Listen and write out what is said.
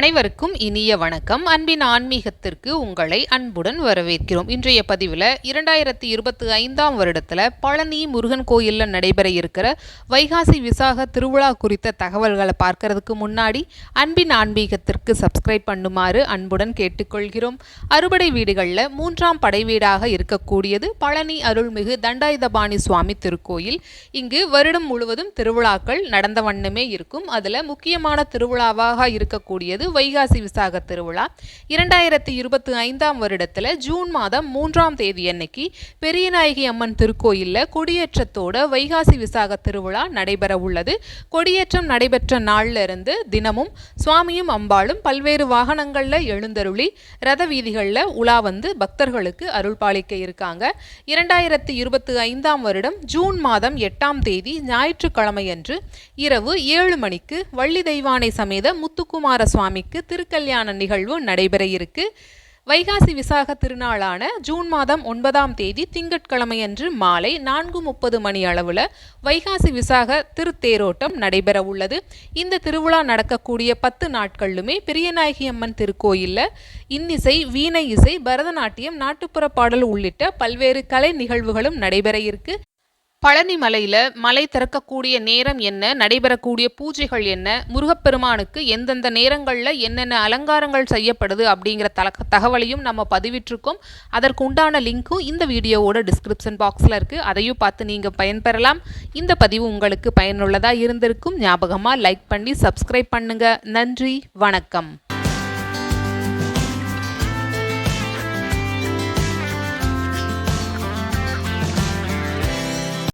அனைவருக்கும் இனிய வணக்கம். அன்பின் ஆன்மீகத்திற்கு உங்களை அன்புடன் வரவேற்கிறோம். இன்றைய பதிவில் இரண்டாயிரத்தி இருபத்தி ஐந்தாம் வருடத்தில் பழனி முருகன் கோயிலில் நடைபெற இருக்கிற வைகாசி விசாக திருவிழா குறித்த தகவல்களை பார்க்கறதுக்கு முன்னாடி அன்பின் ஆன்மீகத்திற்கு சப்ஸ்கிரைப் பண்ணுமாறு அன்புடன் கேட்டுக்கொள்கிறோம். அறுபடை வீடுகளில் மூன்றாம் படை வீடாக இருக்கக்கூடியது பழனி அருள்மிகு தண்டாயுதபாணி சுவாமி திருக்கோயில். இங்கு வருடம் முழுவதும் திருவிழாக்கள் நடந்த வண்ணமே இருக்கும். அதில் முக்கியமான திருவிழாவாக இருக்கக்கூடியது வைகாசி விசாக திருவிழா இரண்டாயிரத்தி இருபத்தி ஐந்தாம் வருடத்தில் ஜூன் மாதம் மூன்றாம் தேதி அன்னைக்கு பெரியநாயகி அம்மன் திருக்கோயிலில் கொடியேற்றத்தோட வைகாசி விசாக திருவிழா நடைபெற உள்ளது. கொடியேற்றம் நடைபெற்ற நாள்ல இருந்து தினமும் சுவாமியும் அம்பாளும் பல்வேறு வாகனங்களில் எழுந்தருளி ரத வீதிகளில் உலா வந்து பக்தர்களுக்கு அருள் பாலிக்க இருக்காங்க. இரண்டாயிரத்தி இருபத்தி ஐந்தாம் வருடம் ஜூன் மாதம் எட்டாம் தேதி ஞாயிற்றுக்கிழமையன்று இரவு ஏழு மணிக்கு வள்ளி தெய்வானை சமேத முத்துக்குமார சுவாமி சுவாமிக்கு திருக்கல்யாண நிகழ்வு நடைபெற இருக்கு. வைகாசி விசாக திருநாளான ஜூன் மாதம் ஒன்பதாம் தேதி திங்கட்கிழமையன்று மாலை நான்கு முப்பது மணி அளவில் வைகாசி விசாக திருத்தேரோட்டம் நடைபெற உள்ளது. இந்த திருவிழா நடக்கக்கூடிய பத்து நாட்களிலுமே பெரியநாயகி அம்மன் திருக்கோயிலில் இன்னிசை வீணை இசை பரதநாட்டியம் நாட்டுப்புற பாடல் உள்ளிட்ட பல்வேறு கலை நிகழ்வுகளும் நடைபெற இருக்கு. பழனி மலையில மலை திறக்கக்கூடிய நேரம் என்ன? நடைபெறக்கூடிய பூஜைகள் என்ன? முருகப்பெருமானுக்கு எந்தெந்த நேரங்களில் என்னென்ன அலங்காரங்கள் செய்யப்படுது அப்படிங்கிற தல தகவலையும் நம்ம பதிவிட்டிருக்கோம். அதற்கு உண்டான லிங்க்கும் இந்த வீடியோவோட டிஸ்கிரிப்ஷன் பாக்ஸில் இருக்குது அதையும் பார்த்து நீங்கள் பயன்பெறலாம். இந்த பதிவு உங்களுக்கு பயனுள்ளதாக இருந்திருக்கும். ஞாபகமாக லைக் பண்ணி சப்ஸ்கிரைப் பண்ணுங்கள் நன்றி. வணக்கம்.